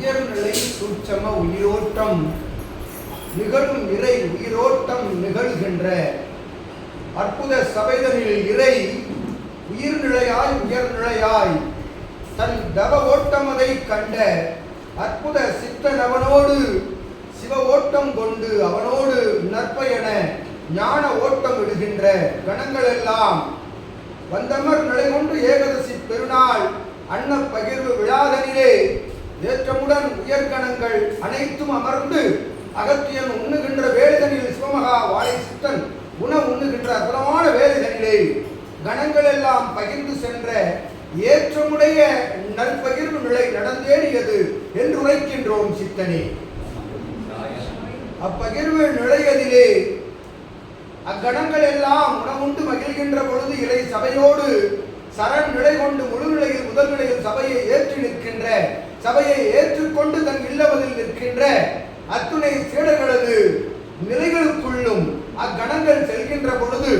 உயர்நிலை சூட்சம உயிரோட்டம். நிகழும் இறை உயிரோட்டம் நிகழ்கின்ற அற்புத சபைதனில் இறை உயிர்நிலையாய் உயர்நிலையாய் தன் தவ ஓட்டமதை கண்ட அற்புத சித்தன் அவனோடு சிவ ஓட்டம் கொண்டு அவனோடு நற்பயன ஞான ஓட்டம் விடுகின்ற கணங்கள் எல்லாம் வந்தமர் நிலை கொண்டு ஏகதசி பெருநாள் அன்ன பகிர்வு விழாதனிலே உயர்கணங்கள் அனைத்தும் அமர்ந்து அகத்தியன் உண்ணுகின்ற வேலைதனில் சிவமகா வாழை சித்தன் உணவு உண்ணுகின்ற அற்புதமான வேலைதனிலே கணங்கள் எல்லாம் பகிர்ந்து சென்ற ஏற்றமுடைய நற்பகிர்வு நிலை நடந்தேறியது என்று உரைக்கின்றோம் சித்தனே. அப்பகிர்வு நிலையதிலே அக்கணங்கள் எல்லாம் உணவுண்டு மகிழ்கின்ற பொழுது இறை சபையோடு சரண் நிலை கொண்டு முழு நிலையில் முதல் நிலையில் சபையை ஏற்று நிற்கின்ற சபையை ஏற்றுக்கொண்டு தன் இல்லவதில் நிற்கின்ற அத்துணை சீடர்களது நிலைகளுக்குள்ளும் அக்கணங்கள் செல்கின்ற பொழுது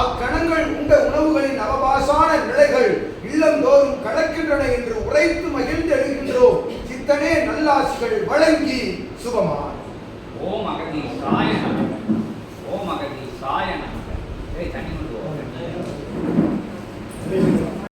அக்கணங்கள் உண்ட உணவுகளின் அவபாசான நிலைகள் இல்லந்தோறும் கடக்கின்றன என்று உரைத்து மகிழ்ந்து எழுகின்றோம். சித்தனே நல்லாசிகள் வழங்கி சுபமான. ஓம் அகதி